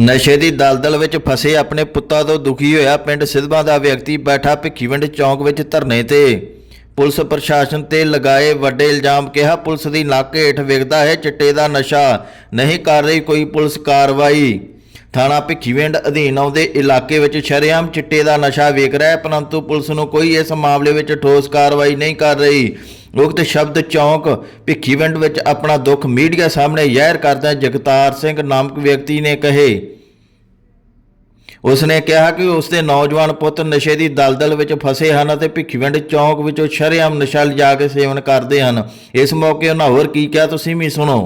ਨਸ਼ੇ ਦੀ ਦਲਦਲ ਵਿੱਚ ਫਸੇ ਆਪਣੇ ਪੁੱਤਾਂ ਤੋਂ ਦੁਖੀ ਹੋਇਆ ਪਿੰਡ ਸਿਧਵਾਂ ਦਾ ਵਿਅਕਤੀ ਬੈਠਾ ਭਿੱਖੀਵਿੰਡ ਚੌਂਕ ਵਿੱਚ ਧਰਨੇ ਤੇ। ਪੁਲਿਸ ਪ੍ਰਸ਼ਾਸਨ ਤੇ ਲਗਾਏ ਵੱਡੇ ਇਲਜ਼ਾਮ ਕਿਹਾ ਪੁਲਿਸ ਦੀ ਨੱਕ ਹੇਠ ਵਿਕਦਾ ਹੈ ਚਿੱਟੇ ਦਾ ਨਸ਼ਾ। ਨਹੀਂ ਕਰ ਰਹੀ ਕੋਈ ਪੁਲਿਸ ਕਾਰਵਾਈ। ਥਾਣਾ ਭਿੱਖੀਵਿੰਡ ਅਧੀਨ ਆਉਂਦੇ ਇਲਾਕੇ ਵਿੱਚ ਸ਼ਰੇਆਮ ਚਿੱਟੇ ਦਾ ਨਸ਼ਾ ਵੇਖ ਰਿਹਾ ਹੈ, ਪਰੰਤੂ ਪੁਲਿਸ ਨੂੰ ਕੋਈ ਇਸ ਮਾਮਲੇ ਵਿੱਚ ਠੋਸ ਕਾਰਵਾਈ ਨਹੀਂ ਕਰ ਰਹੀ। ਉਕਤ ਸ਼ਬਦ ਚੌਂਕ ਭਿੱਖੀਵਿੰਡ ਵਿੱਚ ਆਪਣਾ ਦੁੱਖ ਮੀਡੀਆ ਸਾਹਮਣੇ ਜ਼ਾਹਿਰ ਕਰਦਿਆਂ ਜਗਤਾਰ ਸਿੰਘ ਨਾਮਕ ਵਿਅਕਤੀ ਨੇ ਕਹੇ। ਉਸਨੇ ਕਿਹਾ ਕਿ ਉਸਦੇ ਨੌਜਵਾਨ ਪੁੱਤ ਨਸ਼ੇ ਦੀ ਦਲਦਲ ਵਿੱਚ ਫਸੇ ਹਨ ਅਤੇ ਭਿੱਖੀਵਿੰਡ ਚੌਂਕ ਵਿੱਚੋਂ ਸ਼ਰੇਆਮ ਨਸ਼ਾ ਲਿਜਾ ਕੇ ਸੇਵਨ ਕਰਦੇ ਹਨ। ਇਸ ਮੌਕੇ ਉਹਨਾਂ ਹੋਰ ਕੀ ਕਿਹਾ, ਤੁਸੀਂ ਵੀ ਸੁਣੋ।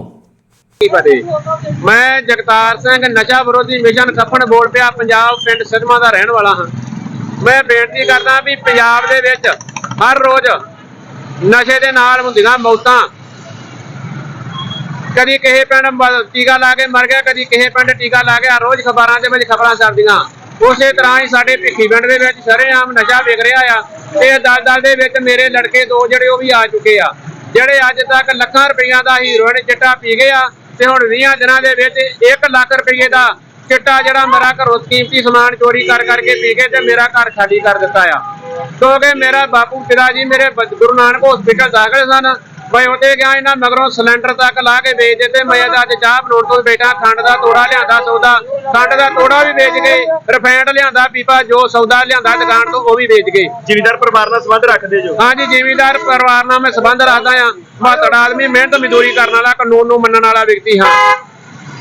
ਮੈਂ ਜਗਤਾਰ ਸਿੰਘ, ਨਸ਼ਾ ਵਿਰੋਧੀ ਮਿਸ਼ਨ ਕੱਪਣ ਬੋਲ ਪਿਆ, ਪੰਜਾਬ ਪਿੰਡ ਸਿਧਮਾ ਦਾ ਰਹਿਣ ਵਾਲਾ ਹਾਂ। ਮੈਂ ਬੇਨਤੀ ਕਰਦਾ ਵੀ ਪੰਜਾਬ ਦੇ ਵਿੱਚ ਹਰ ਰੋਜ਼ ਨਸ਼ੇ ਦੇ ਨਾਲ ਹੁੰਦੀਆਂ ਮੌਤਾਂ। ਕਦੀ ਕਿਸੇ ਪਿੰਡ ਟੀਕਾ ਲਾ ਕੇ ਮਰ ਗਿਆ, ਕਦੀ ਕਿਸੇ ਪਿੰਡ ਟੀਕਾ ਲਾ ਗਿਆ ਰੋਜ਼ ਖਬਰਾਂ ਦੇ ਵਿੱਚ ਖਬਰਾਂ ਛਪਦੀਆਂ। ਉਸੇ ਤਰ੍ਹਾਂ ਹੀ ਸਾਡੇ ਭਿੱਖੀ ਪਿੰਡ ਦੇ ਵਿੱਚ ਸ਼ਰੇਆਮ ਨਸ਼ਾ ਵਿਕ ਰਿਹਾ ਆ। ਤੇ ਦਲ-ਦਲ ਦੇ ਵਿੱਚ ਮੇਰੇ ਲੜਕੇ ਦੋ ਜਿਹੜੇ ਉਹ ਵੀ ਆ ਚੁੱਕੇ ਆ। ਜਿਹੜੇ ਅੱਜ ਤੱਕ ਲੱਖਾਂ ਰੁਪਈਆ ਦਾ ਹੀਰੋਇਨ ਚਿੱਟਾ ਪੀ ਗਏ ਆ, ਤੇ ਹੁਣ 20 ਦਿਨਾਂ ਦੇ ਵਿੱਚ 1 ਲੱਖ ਰੁਪਏ ਦਾ ਚਿੱਟਾ ਜਿਹੜਾ ਮੇਰਾ ਘਰੋਂ ਕੀਮਤੀ ਸਮਾਨ ਚੋਰੀ ਕਰ ਕਰਕੇ ਪੀ ਕੇ ਤੇ ਮੇਰਾ ਘਰ ਖਾਲੀ ਕਰ ਦਿੱਤਾ ਆ। ਕਿਉਂਕਿ ਮੇਰਾ ਬਾਪੂ ਪਿਤਾ ਜੀ ਮੇਰੇ ਗੁਰੂ ਨਾਨਕ ਹਸਪੀਟਲ ਦਾਖਲ ਸਨ। ਮੈਂ ਉੱਥੇ ਗਿਆ ਇਹਨਾਂ ਮਗਰੋਂ ਸਿਲੰਡਰ ਤੱਕ ਲਾ ਕੇ ਵੇਚ ਦਿੱਤੇ। ਮੈਂ ਅੱਜ ਚਾਹ ਬਣਾਉਣ ਤੋਂ ਬੈਠਾ ਖੰਡ ਦਾ ਤੋੜਾ ਲਿਆਂਦਾ ਸੌਦਾ। ਖੰਡ ਦਾ ਤੋੜਾ ਵੀ ਵੇਚ ਗਏ ਰਿਫਾਈਂਡ ਲਿਆਂਦਾ ਪੀਪਾ ਜੋ ਸੌਦਾ ਲਿਆਂਦਾ ਦੁਕਾਨ ਤੋਂ ਉਹ ਵੀ ਵੇਚ ਗਏ। ਜ਼ਿਮੀਦਾਰ ਪਰਿਵਾਰ ਨਾਲ ਸੰਬੰਧ ਰੱਖਦੇ ਜੋ? ਹਾਂਜੀ ਜ਼ਿਮੀਂਦਾਰ ਪਰਿਵਾਰ ਨਾਲ ਮੈਂ ਸੰਬੰਧ ਰੱਖਦਾ ਆ ਮਾਤੜ ਆਦਮੀ ਮਿਹਨਤ ਮਜ਼ਦੂਰੀ ਕਰਨ ਵਾਲਾ ਕਾਨੂੰਨ ਨੂੰ ਮੰਨਣ ਵਾਲਾ ਵਿਅਕਤੀ ਹਾਂ।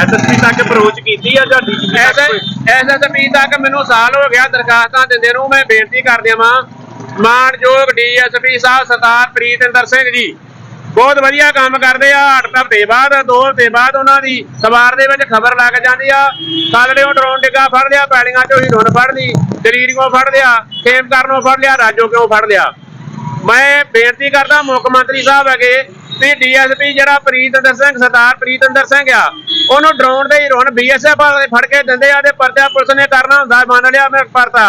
ਐਸਐਸਪੀ ਤੱਕ ਅਪਰੋਚ ਕੀਤੀ ਆ ਜਾਂ ਡੀਜੀਪੀ ਤੱਕ ਐਸਐਸਪੀ ਤੱਕ ਮੈਨੂੰ ਸਾਲ ਹੋ ਗਿਆ ਦਰਖਾਸਤਾਂ ਦਿੰਦੇ ਨੂੰ ਮੈਂ ਬੇਨਤੀ ਕਰ ਦਿਆਂ ਮਾਨਯੋਗ ਡੀਐਸਪੀ ਸਾਹਿਬ ਸਰਦਾਰ ਪ੍ਰੀਤਿੰਦਰ ਸਿੰਘ ਜੀ। ਬਹੁਤ ਵਧੀਆ ਕੰਮ ਕਰਦੇ ਆ ਅੱਠ ਹਫ਼ਤੇ ਬਾਅਦ ਦੋ ਹਫ਼ਤੇ ਬਾਅਦ ਉਹਨਾਂ ਦੀ ਸਵਾਰ ਦੇ ਵਿੱਚ ਖਬਰ ਲੱਗ ਜਾਂਦੀ ਆ। ਕਾਲੜਿਓਂ ਡਰੋਨ ਡਿੱਗਾ ਫੜ ਲਿਆ ਪੈਲੀਆਂ ਚੋਂ ਹੀਰੋਨ ਫੜ ਲਈ ਦਰੀਰੀਓਂ ਫੜ ਲਿਆ ਖੇਮ ਕਰਨੋਂ ਫੜ ਲਿਆ ਰਾਜੋ ਕਿਉਂ ਫੜ ਲਿਆ? ਮੈਂ ਬੇਨਤੀ ਕਰਦਾ ਮੁੱਖ ਮੰਤਰੀ ਸਾਹਿਬ ਹੈਗੇ ਵੀ ਡੀਐਸਪੀ ਜਿਹੜਾ ਪ੍ਰੀਤਿੰਦਰ ਸਿੰਘ ਸਰਦਾਰ ਪ੍ਰੀਤਿੰਦਰ ਸਿੰਘ ਆ ਉਹਨੂੰ ਡਰੋਨ ਦੇ ਹੀਰੋਨ ਬੀਐਸਐਫ ਵਾਲੇ ਫੜ ਕੇ ਦਿੰਦੇ ਆ ਤੇ ਪਰਚਾ ਪੁਲਿਸ ਨੇ ਕਰਨਾ ਹੁੰਦਾ ਮੰਨ ਲਿਆ ਮੈਂ ਪਰਤਾ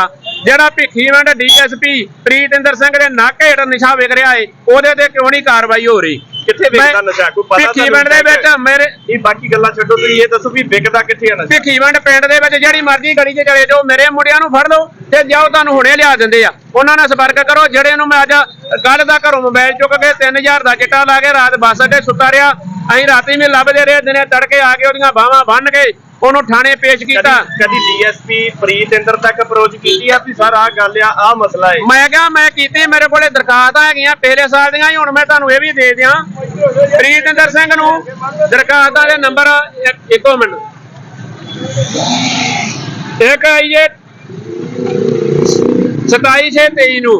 ਜਿਹੜਾ ਭਿੱਖੀਵਿੰਡ ਡੀਐਸਪੀ ਪ੍ਰੀਤਿੰਦਰ ਸਿੰਘ ਦੇ ਨੱਕ ਹੇਠ ਨਿਸ਼ਾ ਵਿਕ ਰਿਹਾ ਏ ਉਹਦੇ ਤੇ ਕਿਉਂ ਨਹੀਂ ਕਾਰਵਾਈ ਹੋ ਰਹੀ? ਕਿੱਥੇ ਵਿਕਦਾ ਨਸ਼ਾ? ਕੋਈ ਪਤਾ ਭਿੱਖੀਵਿੰਡ ਦੇ ਵਿੱਚ ਮੇਰੇ ਇਹ ਬਾਕੀ ਗੱਲਾਂ ਛੱਡੋ ਤੁਸੀਂ ਇਹ ਦੱਸੋ ਵੀ ਵਿਕਦਾ ਕਿੱਥੇ ਆ ਨਸ਼ਾ? ਭਿੱਖੀਵਿੰਡ ਪਿੰਡ ਦੇ ਵਿੱਚ ਜਿਹੜੀ ਮਰਜ਼ੀ ਗਲੀ 'ਚ ਚਲੇ ਜਾਓ ਮੇਰੇ ਮੁੰਡਿਆਂ ਨੂੰ ਫੜ ਲਓ ਤੇ ਜਾਓ ਤੁਹਾਨੂੰ ਹੁਣੇ ਲਿਆ ਦਿੰਦੇ ਆ। ਉਹਨਾਂ ਨਾਲ ਸੰਪਰਕ ਕਰੋ ਜਿਹੜੇ ਨੂੰ ਮੈਂ ਅੱਜ ਕੱਲ ਦਾ ਘਰੋਂ ਮੋਬਾਈਲ ਚੁੱਕ ਕੇ 3000 ਦਾ ਚਿੱਟਾ ਲਾ ਕੇ ਰਾਤ ਬੱਸ ਅੱਡੇ ਸੁੱਤਾ ਰਿਹਾ ਅਸੀਂ ਰਾਤੀ ਵੀ ਲੱਭਦੇ ਰਹੇ ਦਿਨੇ ਤੜਕੇ ਆ ਕੇ ਉਹਦੀਆਂ ਬਾਹਾਂ ਬੰਨ ਕੇ ਉਹਨੂੰ ਥਾਣੇ ਪੇਸ਼ ਕੀਤਾ। ਕਦੀ ਡੀਐਸਪੀ ਪ੍ਰੀਤਿੰਦਰ ਤੱਕ ਅਪਰੋਚ ਕੀਤੀ ਆ ਵੀ ਸਰ ਆਹ ਗੱਲ ਆ ਆਹ ਮਸਲਾ ਹੈ ਮੈਂ ਕਿਹਾ ਮੈਂ ਕੀਤੀ ਮੇਰੇ ਕੋਲੇ ਦਰਖਾਸਤਾਂ ਹੈਗੀਆਂ ਪਿਛਲੇ ਸਾਲ ਦੀਆਂ ਹੀ ਹੁਣ ਮੈਂ ਤੁਹਾਨੂੰ ਇਹ ਵੀ ਦੇ ਦਿਆਂ। ਪ੍ਰੀਤਿੰਦਰ ਸਿੰਘ ਨੂੰ ਦਰਖਾਸਤਾਂ ਦੇ ਨੰਬਰ ਇੱਕ- ਮਿੰਟ। ਇੱਕ ਆਈਏ 27623 ਨੂੰ।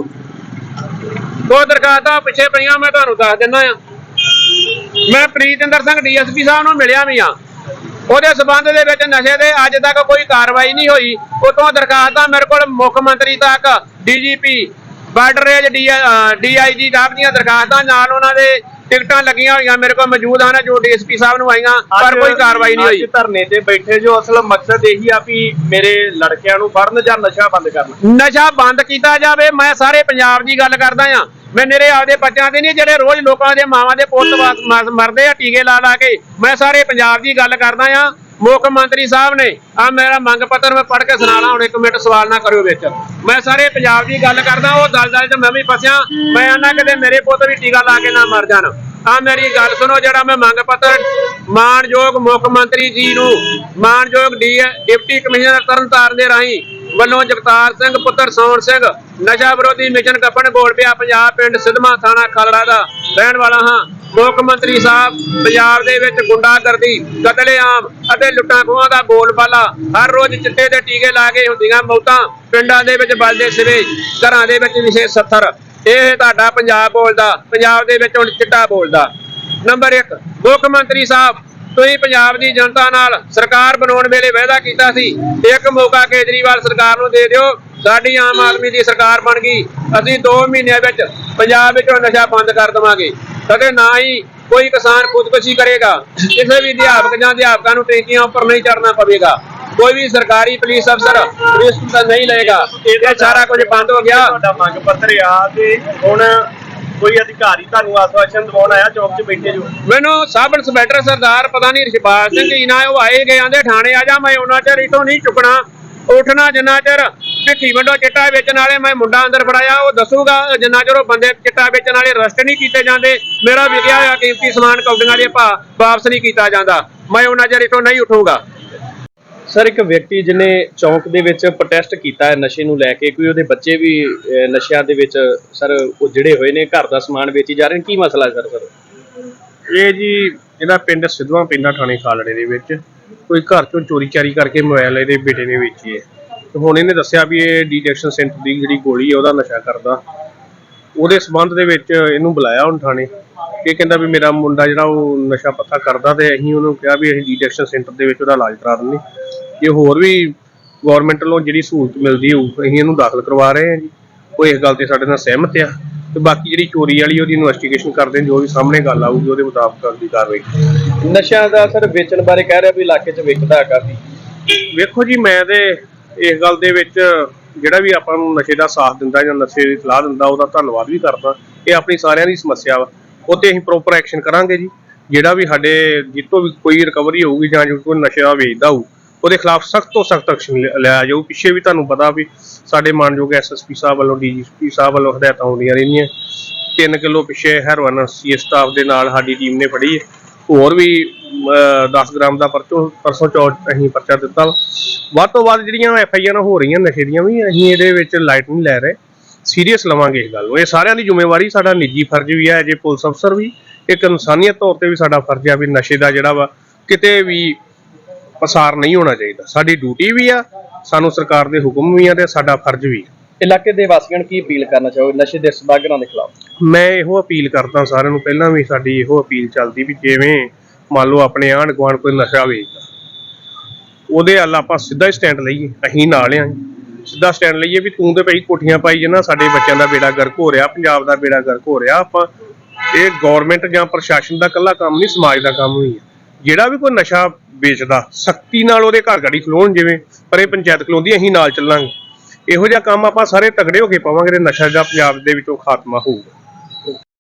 ਉਹ ਦਰਖਾਸਤਾਂ ਪਿੱਛੇ ਪਈਆਂ ਮੈਂ ਤੁਹਾਨੂੰ ਦੱਸ ਦਿੰਦਾ ਆ ਮੈਂ ਪ੍ਰੀਤਿੰਦਰ ਸਿੰਘ ਡੀਐਸਪੀ ਸਾਹਿਬ ਨੂੰ ਮਿਲਿਆ ਵੀ ਆ। ਉਹਦੇ ਸਬੰਧ ਦੇ ਵਿੱਚ ਨਸ਼ੇ ਦੇ ਅੱਜ ਤੱਕ ਕੋਈ ਕਾਰਵਾਈ ਨਹੀਂ ਹੋਈ। ਉਤੋਂ ਦਰਖਾਸਤਾਂ ਮੇਰੇ ਕੋਲ ਮੁੱਖ ਮੰਤਰੀ ਤੱਕ ਡੀਜੀਪੀ ਬਾਰਡਰ ਰੇਂਜ ਡੀਆਈਜੀ ਤੱਕ ਦੀਆਂ ਦਰਖਾਸਤਾਂ ਨਾਲ ਉਹਨਾਂ ਦੇ ਟਿਕਟਾਂ ਲੱਗੀਆਂ ਹੋਈਆਂ ਮੇਰੇ ਕੋਲ ਮੌਜੂਦ ਹਨ ਜੋ ਡੀਐਸਪੀ ਸਾਹਿਬ ਨੂੰ ਆਈਆਂ ਪਰ ਕੋਈ ਕਾਰਵਾਈ ਨਹੀਂ ਹੋਈ। ਅੱਜ ਧਰਨੇ ਤੇ ਬੈਠੇ ਜੋ ਅਸਲ ਮਕਸਦ ਇਹੀ ਆ ਵੀ ਮੇਰੇ ਲੜਕਿਆਂ ਨੂੰ ਫੜਨ ਜਾਂ ਨਸ਼ਾ ਬੰਦ ਕਰਨ। ਨਸ਼ਾ ਬੰਦ ਕੀਤਾ ਜਾਵੇ ਮੈਂ ਸਾਰੇ ਪੰਜਾਬ ਦੀ ਗੱਲ ਕਰਦਾ ਆ। ਮੈਂ ਮੇਰੇ ਆਪਦੇ ਬੱਚਿਆਂ ਦੇ ਨਹੀਂ, ਜਿਹੜੇ ਰੋਜ਼ ਲੋਕਾਂ ਦੇ ਮਾਵਾਂ ਦੇ ਪੁੱਤ ਮਰਦੇ ਆ, ਟੀਕੇ ਲਾ ਲਾ ਕੇ, ਮੈਂ ਸਾਰੇ ਪੰਜਾਬ ਦੀ ਗੱਲ ਕਰਦਾ ਆ ਮੁੱਖ ਮੰਤਰੀ ਸਾਹਿਬ ਨੇ ਆ ਮੇਰਾ ਮੰਗ ਪੱਤਰ ਮੈਂ ਪੜ੍ਹ ਕੇ ਸੁਣਾਣਾ ਹੁਣ ਇੱਕ ਮਿੰਟ ਸਵਾਲ ਨਾ ਕਰਿਓ ਵਿੱਚ। ਮੈਂ ਸਾਰੇ ਪੰਜਾਬ ਦੀ ਗੱਲ ਕਰਦਾ ਉਹ ਦਲਦਲ 'ਚ ਮੈਂ ਵੀ ਫਸਿਆ। ਮੈਂ ਆਨਾ ਕਿਤੇ ਮੇਰੇ ਪੁੱਤ ਵੀ ਟੀਕਾ ਲਾ ਕੇ ਨਾ ਮਰ ਜਾਣ। ਆ ਮੇਰੀ ਗੱਲ ਸੁਣੋ, ਜਿਹੜਾ ਮੈਂ ਮੰਗ ਪੱਤਰ ਮਾਨਯੋਗ ਮੁੱਖ ਮੰਤਰੀ ਜੀ ਨੂੰ, ਮਾਨਯੋਗ ਡੀ ਡਿਪਟੀ ਕਮਿਸ਼ਨਰ ਤਰਨਤਾਰਨ ਦੇ ਰਾਹੀਂ ਵੱਲੋਂ ਜਗਤਾਰ ਸਿੰਘ, ਪੁੱਤਰ ਸੋਹਣ ਸਿੰਘ ਨਸ਼ਾ ਵਿਰੋਧੀ ਮਿਸ਼ਨ ਕੱਪਣ ਬੋਲ ਪਿਆ ਪੰਜਾਬ ਪਿੰਡ ਸਿਧਮਾ ਥਾਣਾ ਖਲੜਾ ਦਾ। ਰਹਿਣ ਵਾਲਾ ਹਾਂ, ਮੁੱਖ ਮੰਤਰੀ ਸਾਹਿਬ, ਪੰਜਾਬ ਦੇ ਵਿੱਚ ਗੁੰਡਾਗਰਦੀ, ਕਤਲੇਆਮ ਅਤੇ ਲੁੱਟਾਂ ਖੋਹਾਂ ਦਾ ਬੋਲਬਾਲਾ ਹਰ ਰੋਜ਼ ਚਿੱਟੇ ਦੇ ਟੀਕੇ ਲਾ ਕੇ ਹੁੰਦੀਆਂ ਮੌਤਾਂ, ਪਿੰਡਾਂ ਦੇ ਵਿੱਚ ਬਲਦੇ ਸਿਰੇ ਘਰਾਂ ਦੇ ਵਿੱਚ ਵਿਸ਼ੇਸ਼ ਸੱਥਰ। ਇਹ ਤੁਹਾਡਾ ਪੰਜਾਬ ਬੋਲਦਾ, ਪੰਜਾਬ ਦੇ ਵਿੱਚ ਹੁਣ ਚਿੱਟਾ ਬੋਲਦਾ। ਨੰਬਰ 1 ਮੁੱਖ ਮੰਤਰੀ ਸਾਹਿਬ, ਤੁਸੀਂ ਪੰਜਾਬ ਦੀ ਜਨਤਾ ਨਾਲ ਸਰਕਾਰ ਬਣਾਉਣ ਵੇਲੇ ਵਾਅਦਾ ਕੀਤਾ ਸੀ। ਇੱਕ ਮੌਕਾ ਕੇਜਰੀਵਾਲ ਸਰਕਾਰ ਨੂੰ ਦੇ ਦਿਓ। ਸਾਡੀ ਆਮ ਆਦਮੀ ਦੀ ਸਰਕਾਰ ਬਣ ਗਈ। ਅਸੀਂ 2 ਮਹੀਨਿਆਂ ਵਿੱਚ ਪੰਜਾਬ ਵਿੱਚੋਂ ਨਸ਼ਾ ਬੰਦ ਕਰ ਦੇਵਾਂਗੇ। ਕਦੇ ਨਾ ਹੀ ਕੋਈ ਕਿਸਾਨ ਖੁਦਕੁਸ਼ੀ ਕਰੇਗਾ। ਕਿਸੇ ਵੀ ਅਧਿਆਪਕ ਜਾਂ ਅਧਿਆਪਕਾਂ ਨੂੰ ਟੈਂਕੀਆਂ ਉੱਪਰ ਨਹੀਂ ਚੜਨਾ ਪਵੇਗਾ। ਕੋਈ ਵੀ ਸਰਕਾਰੀ ਪੁਲਿਸ ਅਫਸਰ ਰਿਸਕ ਤਾਂ ਨਹੀਂ ਲਏਗਾ। ਇਹ ਸਾਰਾ ਕੁਝ ਬੰਦ ਹੋ ਗਿਆ। ਤੁਹਾਡਾ ਮੰਗ ਪੱਤਰ ਆ ਤੇ ਹੁਣ ਕੋਈ ਅਧਿਕਾਰੀ ਤੁਹਾਨੂੰ ਆਸਵਾਸ਼ਨ ਦਿਵਾਉਣ ਆਇਆ ਚੌਕ 'ਚ ਬੈਠੇ ਜੋ? ਮੈਨੂੰ ਸਬ ਇੰਸਪੈਕਟਰ ਸਰਦਾਰ ਪਤਾ ਨਹੀਂ ਰਿਸ਼ਪਾਲ ਸਿੰਘ ਜੀ ਨਾ ਉਹ ਆਏ ਗਏ ਆਂਦੇ ਥਾਣੇ ਆ ਜਾ ਮੈਂ ਉਹਨਾਂ ਚਿਰ ਇਥੋਂ ਨਹੀਂ ਚੁੱਕਣਾ। ਉੱਠਣਾ ਜਿੰਨਾ ਚਿਰ ਭਿੱਖੀ ਵੰਡੋ ਚਿੱਟਾ ਵੇਚਣ ਵਾਲੇ ਮੈਂ ਮੁੰਡਾ ਅੰਦਰ ਫੜਾਇਆ ਉਹ ਦੱਸੂਗਾ ਜਿੰਨਾ ਚਿਰ ਉਹ ਬੰਦੇ ਚਿੱਟਾ ਵੇਚਣ ਵਾਲੇ ਅਰੈਸਟ ਨਹੀਂ ਕੀਤੇ ਜਾਂਦੇ। ਮੇਰਾ ਵਿਕਿਆ ਹੋਇਆ ਕੀਮਤੀ ਸਮਾਨ ਕੌਡੀਆਂ ਦੇ ਭਾ ਵਾਪਸ ਨਹੀਂ ਕੀਤਾ ਜਾਂਦਾ। ਮੈਂ ਉਹਨਾਂ ਚਿਰ ਇਥੋਂ ਨਹੀਂ ਉੱਠੂਗਾ। ਸਰ ਇੱਕ ਵਿਅਕਤੀ ਜਿਹਨੇ ਚੌਂਕ ਦੇ ਵਿੱਚ ਪ੍ਰੋਟੈਸਟ ਕੀਤਾ ਹੈ ਨਸ਼ੇ ਨੂੰ ਲੈ ਕੇ ਕੋਈ ਉਹਦੇ ਬੱਚੇ ਵੀ ਨਸ਼ਿਆਂ ਦੇ ਵਿੱਚ ਸਰ ਉਹ ਜਿਹੜੇ ਹੋਏ ਨੇ ਘਰ ਦਾ ਸਮਾਨ ਵੇਚੀ ਜਾ ਰਹੇ ਨੇ? ਕੀ ਮਸਲਾ ਹੈ ਸਰ ਸਰ? ਇਹ ਜੀ ਇਹਦਾ ਪਿੰਡ ਸਿੱਧਵਾਂ ਪਿੰਡਾ ਥਾਣੇ ਖਾਲੜੇ ਦੇ ਵਿੱਚ। ਕੋਈ ਘਰ ਚੋਂ ਚੋਰੀ ਚਾਰੀ ਕਰਕੇ ਮੋਬਾਈਲ ਇਹਦੇ ਬੇਟੇ ਨੇ ਵੇਚੀ ਹੈ। ਤੇ ਹੁਣ ਇਹਨੇ ਦੱਸਿਆ ਵੀ ਇਹ ਡਿਟੈਕਸ਼ਨ ਸੈਂਟਰ ਦੀ ਜਿਹੜੀ ਗੋਲੀ ਹੈ, ਉਹਦਾ ਨਸ਼ਾ ਕਰਦਾ। ਉਹਦੇ ਸਬੰਧ ਦੇ ਵਿੱਚ ਇਹਨੂੰ ਬੁਲਾਇਆ ਹੁਣ ਥਾਣੇ। ਇਹ ਕਹਿੰਦਾ ਵੀ ਮੇਰਾ ਮੁੰਡਾ ਜਿਹੜਾ ਉਹ ਨਸ਼ਾ ਪੱਤਾ ਕਰਦਾ ਤੇ ਅਸੀਂ ਉਹਨੂੰ ਕਿਹਾ ਵੀ ਅਸੀਂ ਡਿਟੈਕਸ਼ਨ ਸੈਂਟਰ ਦੇ ਵਿੱਚ ਉਹਦਾ ਇਲਾਜ ਕਰਾ ਦਿੰਦੇ ਇਹ ਹੋਰ ਵੀ ਗਵਰਨਮੈਂਟ ਵੱਲੋਂ ਜਿਹੜੀ ਸਹੂਲਤ ਮਿਲਦੀ ਹੋਊ ਅਸੀਂ ਇਹਨੂੰ ਦਾਖਲ ਕਰਵਾ ਰਹੇ ਹਾਂ ਜੀ। ਉਹ ਇਸ ਗੱਲ ਤੇ ਸਾਡੇ ਨਾਲ ਸਹਿਮਤ ਆ। ਤੇ ਬਾਕੀ ਜਿਹੜੀ ਚੋਰੀ ਵਾਲੀ ਉਹਦੀ ਇਨਵੈਸਟੀਗੇਸ਼ਨ ਕਰਦੇ ਜੋ ਵੀ ਸਾਹਮਣੇ ਗੱਲ ਆਊਗੀ, ਉਹਦੇ ਮੁਤਾਬਕ ਅਗਲੀ ਕਾਰਵਾਈ ਨਸ਼ਿਆਂ ਦਾ ਸਰ ਵੇਚਣ ਬਾਰੇ ਕਹਿ ਰਿਹਾ ਵੀ ਇਲਾਕੇ 'ਚ ਵਿਕਦਾ ਹੈ ਕਾਫੀ ਵੇਖੋ ਜੀ, ਮੈਂ ਤੇ ਇਸ ਗੱਲ ਦੇ ਵਿੱਚ ਜਿਹੜਾ ਵੀ ਆਪਾਂ ਨੂੰ ਨਸ਼ੇ ਦਾ ਸਾਥ ਦਿੰਦਾ ਜਾਂ ਨਸ਼ੇ ਦੀ ਸਲਾਹ ਦਿੰਦਾ, ਉਹਦਾ ਧੰਨਵਾਦ ਵੀ ਕਰਦਾ। ਇਹ ਆਪਣੀ ਸਾਰਿਆਂ ਦੀ ਸਮੱਸਿਆ ਵਾ। ਉਹ ਤੇ ਅਸੀਂ ਪ੍ਰੋਪਰ ਐਕਸ਼ਨ ਕਰਾਂਗੇ ਜੀ। ਜਿਹੜਾ ਵੀ ਸਾਡੇ ਜਿੱਤੋਂ ਵੀ ਕੋਈ ਰਿਕਵਰੀ ਹੋਊਗੀ ਜਾਂ ਜੋ ਕੋਈ ਨਸ਼ਾ ਵੇਚਦਾ ਹੋਊ, ਉਹਦੇ ਖਿਲਾਫ ਸਖਤ ਤੋਂ ਸਖਤ ਐਕਸ਼ਨ ਲਿਆ ਜਾਊ। ਪਿੱਛੇ ਵੀ ਤੁਹਾਨੂੰ ਪਤਾ ਵੀ ਸਾਡੇ ਮਾਨਯੋਗ ਐਸਐਸਪੀ ਸਾਹਿਬ ਵੱਲੋਂ ਡੀਜੀਪੀ ਸਾਹਿਬ ਵੱਲੋਂ ਹਦਾਇਤਾਂ ਆਉਂਦੀਆਂ ਰਹਿੰਦੀਆਂ। 3 ਕਿਲੋ ਪਿੱਛੇ ਹੈਰੋਇਨ ਸੀ ਸਟਾਫ ਦੇ ਨਾਲ ਸਾਡੀ ਟੀਮ ਨੇ ਫੜੀ ਹੈ। ਹੋਰ ਵੀ 10 ਗ੍ਰਾਮ ਦਾ ਪਰਚੋ, ਪਰਸੋਂ ਚੌਥ ਅਸੀਂ ਪਰਚਾ ਦਿੱਤਾ। ਵੱਧ ਤੋਂ ਵੱਧ ਜਿਹੜੀਆਂ ਐਫ ਆਈ ਆਰ ਹੋ ਰਹੀਆਂ, ਨਸ਼ੇ ਦੀਆਂ ਵੀ, ਅਸੀਂ ਇਹਦੇ ਵਿੱਚ ਲਾਈਟ ਨਹੀਂ ਲੈ ਰਹੇ। ਸੀਰੀਅਸ ਲਵਾਂਗੇ ਇਸ ਗੱਲ ਨੂੰ। ਇਹ ਸਾਰਿਆਂ ਦੀ ਜ਼ਿੰਮੇਵਾਰੀ ਸਾਡਾ ਨਿੱਜੀ ਫਰਜ਼ ਵੀ ਹੈ ਜੇ ਪੁਲਿਸ ਅਫਸਰ ਵੀ, ਇੱਕ ਇਨਸਾਨੀਅਤ ਤੌਰ ਤੇ ਵੀ ਸਾਡਾ ਫਰਜ਼ ਆ ਵੀ ਨਸ਼ੇ ਦਾ ਜਿਹੜਾ ਵਾ, ਕਿਤੇ ਵੀ ਪਸਾਰ ਨਹੀਂ ਹੋਣਾ ਚਾਹੀਦਾ। ਸਾਡੀ ਡਿਊਟੀ ਵੀ ਆ, ਸਾਨੂੰ ਸਰਕਾਰ ਦੇ ਹੁਕਮ ਵੀ ਆ ਤੇ ਸਾਡਾ ਫਰਜ਼ ਵੀ ਆ। ਇਲਾਕੇ ਦੇ ਵਾਸੀਆਂ ਨੂੰ ਕੀ ਅਪੀਲ ਕਰਨਾ ਚਾਹੋ? ਨਸ਼ੇ ਦੇ ਸਦਾਗਰਾਂ ਦੇ ਖਿਲਾਫ। ਮੈਂ ਇਹੋ ਅਪੀਲ ਕਰਦਾ ਸਾਰਿਆਂ ਨੂੰ, ਪਹਿਲਾਂ ਵੀ ਸਾਡੀ ਇਹੋ ਅਪੀਲ ਚੱਲਦੀ ਵੀ ਜਿਵੇਂ ਮੰਨ ਲਓ ਆਪਣੇ ਆਂਢ ਗੁਆਂਢ ਕੋਈ ਨਸ਼ਾ ਵੇਚਦਾ, ਉਹਦੇ ਹੱਲ ਆਪਾਂ ਸਿੱਧਾ ਹੀ ਸਟੈਂਡ ਲਈਏ, ਅਸੀਂ ਨਾਲ ਆਂ। ਸਿੱਧਾ ਸਟੈਂਡ ਲਈਏ ਵੀ ਤੂੰ ਤੇ ਭਾਈ ਕੋਠੀਆਂ ਪਾਈ ਜਨਾ ਸਾਡੇ ਬੱਚਿਆਂ ਦਾ ਬੇੜਾ ਗਰਕ ਹੋ ਰਿਹਾ, ਪੰਜਾਬ ਦਾ ਬੇੜਾ ਗਰਕ ਹੋ ਰਿਹਾ, ਆਪਾਂ ਇਹ ਗਵਰਨਮੈਂਟ ਜਾਂ ਪ੍ਰਸ਼ਾਸਨ ਦਾ ਇਕੱਲਾ ਕੰਮ ਨਹੀਂ, ਸਮਾਜ ਦਾ ਕੰਮ ਵੀ ਹੈ। ਜਿਹੜਾ ਵੀ ਕੋਈ ਨਸ਼ਾ ਵੇਚਦਾ, ਸਖਤੀ ਨਾਲ ਉਹਦੇ ਘਰ ਗਾੜੀ ਖਲੋਣ ਜਿਵੇਂ, ਪਰ ਇਹ ਪੰਚਾਇਤ ਖਲੋਂਦੀ, ਅਸੀਂ ਨਾਲ ਚੱਲਾਂਗੇ। ਇਹੋ ਜਿਹਾ ਕੰਮ ਆਪਾਂ ਸਾਰੇ ਤਗੜੇ ਹੋ ਕੇ ਪਾਵਾਂਗੇ ਤੇ ਨਸ਼ਾ ਦਾ ਪੰਜਾਬ ਦੇ ਵਿੱਚੋਂ ਖਾਤਮਾ ਹੋਊਗਾ।